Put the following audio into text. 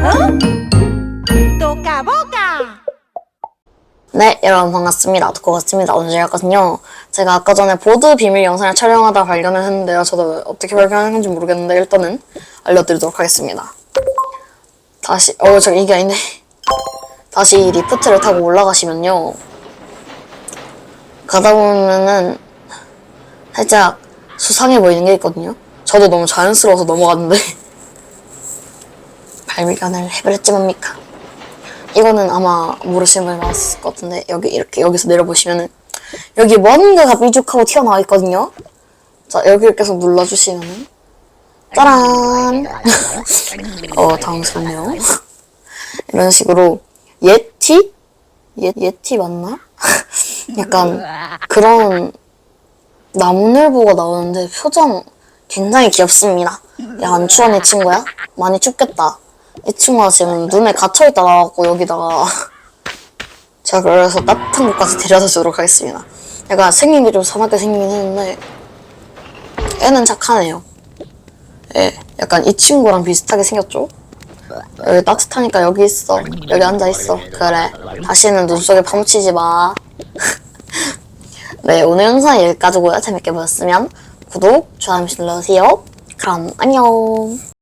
Toca boca. 네, 여러분 반갑습니다. 듣고 왔습니다. 오늘 제가 거든요. 제가 아까 전에 보드 비밀 영상을 촬영하다 발견을 했는데요. 저도 어떻게 발견했는지 모르겠는데 일단은 알려드리도록 하겠습니다. 다시, 어, 저 이게 아닌데. 다시 리프트를 타고 올라가시면요. 가다 보면은 살짝 수상해 보이는 게 있거든요. 저도 너무 자연스러워서 넘어갔는데. 발밀견을 해버렸지 뭡니까? 이거는 아마 모르시는 분이 많았을 것 같은데 여기 이렇게 여기서 내려보시면은 여기 뭔가가 삐죽하고 튀어나와 있거든요. 자 여기를 계속 눌러주시면은 짜란. 어 당황스럽네요. 이런 식으로 예티 예 예티 맞나? 약간 그런 나무늘보가 나오는데 표정 굉장히 귀엽습니다. 야 안 추워 내 친구야? 많이 춥겠다. 이 친구가 지금 눈에 갇혀있다 나와갖고 여기다가 제가 그래서 따뜻한 곳까지 데려다 주도록 하겠습니다. 약간 생긴 게 좀 사납게 생기긴 했는데 애는 착하네요. 예, 약간 이 친구랑 비슷하게 생겼죠? 여기 따뜻하니까 여기 있어. 여기 앉아 있어. 그래. 다시는 눈 속에 파묻히지 마. 네, 오늘 영상 여기까지고요. 재밌게 보셨으면 구독, 좋아요 눌러주세요. 그럼 안녕.